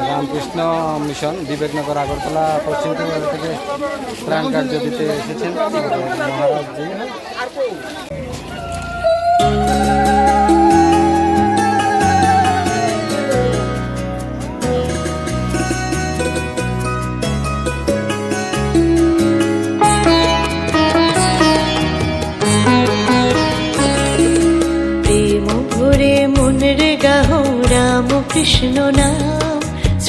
Ramakrishna mission Viveknagar Agartala পশ্চিম ত্রিপুরা থেকে ত্রাণ কার্য দিতে এসেছেন মহারাজজি কৃষ্ণ নাম।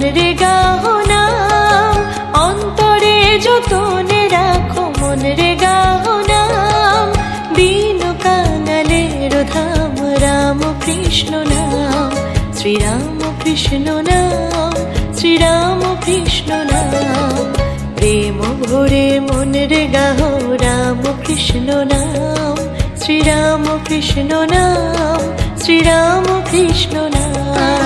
রাখো মনের গাহ অন্তরে যতনে রাখো মনের গাহ নাম বিন কাঙালের ধাম রাম কৃষ্ণ নাম, শ্রীরাম কৃষ্ণ নাম, শ্রীরাম কৃষ্ণ নাম। প্রেম ভরে মনের গাহ রাম কৃষ্ণ নাম, শ্রীরাম কৃষ্ণ নাম, শ্রীরাম কৃষ্ণ নাম।